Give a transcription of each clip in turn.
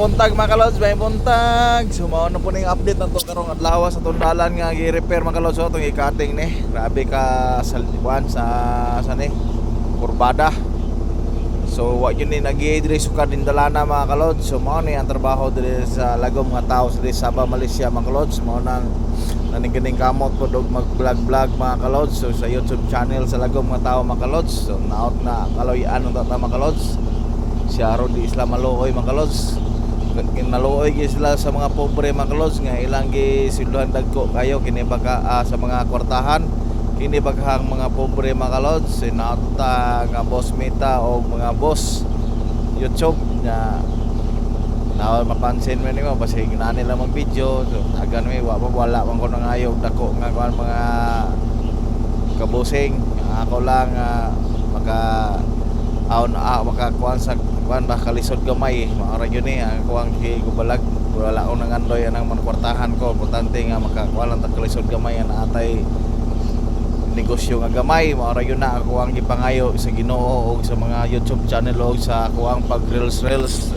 Buntag mga kalods, may buntag. So mao na po ning update na to karong adlaw sa tundalan nga gi-repair mga kalods so tong ikating ni. Grabe ka sa liwan sa sa ni kurbada. So wa yun ni nagi diri suka din dalana mga kalods. So mao ni ang trabaho diri sa lagom nga tao sa Sabah Malaysia mga kalods. Mao nang naning kamot po dog mag-vlog-vlog mga kalods. So sa YouTube channel sa lagom nga tao mga kalods. So naot na kaloyan ang tata mga kalods. Siya ro di Islam maluoy mga kalods naluoy gi sila sa mga pobre mga kalods nga ilang gi silduhan dagko kayo kini baka ah, sa mga kwartahan? Kini baghang mga pobre mga kalods sinauta nga boss mita o mga boss YouTube nga na mapansin mo nimo basi ginani lang mag video. So agan mi wa wala man ko nang ayaw dako nga kuan mga kabusing. Ako lang ah, maka aon ah, makakuan sa kuan ba kalisod gamay maara yun ni ako ang higubalag wala ko nang andoy anang manukwartahan ko. Importante nga makakuan lang ta kalisod gamay na atay negosyo nga gamay. Maara yun na ako ang gipangayo sa Ginoo o sa mga YouTube channel o sa ako ang pag reels. Reels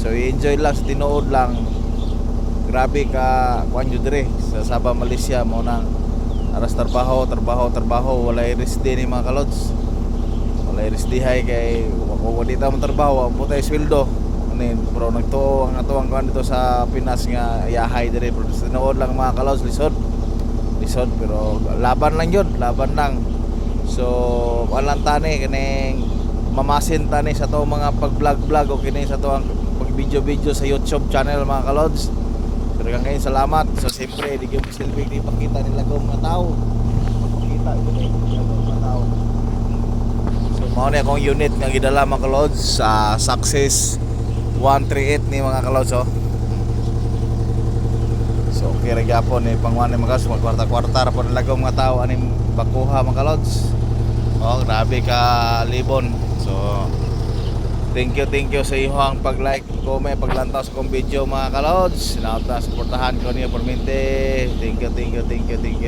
so enjoy lang sa tinuod lang. Grabe ka kuan jud sa Sabah Malaysia mo nang aras trabaho trabaho trabaho. Walay rest ni mga kalods rest dihay kay wali ta mo trabaho ang putay sweldo. Anin pero nagtuo ang ato ang kuan dito sa Pinas nga yahay dire pero tinuod lang mga kalods lisod. Lisod pero laban lang yun laban lang. So kuan lang tani kining mamasin tani sa to mga pag vlog vlog o kini sa to ang pag video video sa YouTube channel mga kalods pero ngayon salamat. So siyempre di gyud silbi di pakita nila ko mga tao. Pakita ko mga tao mao ni akong unit nga gidala mga kalods sa Success 138 ni mga kalods oh So okay gyapon ni pangwan ni mga mga kwarta-kwarta ra po nilagaw mga tao aning bakuha mga kalods. Oh, grabe ka libon. So thank you thank you sa inyong pag-like, comment, paglantaw sa kong video mga kalods. Sinaot na suportahan ko niyo permente. Thank you thank you thank you thank you.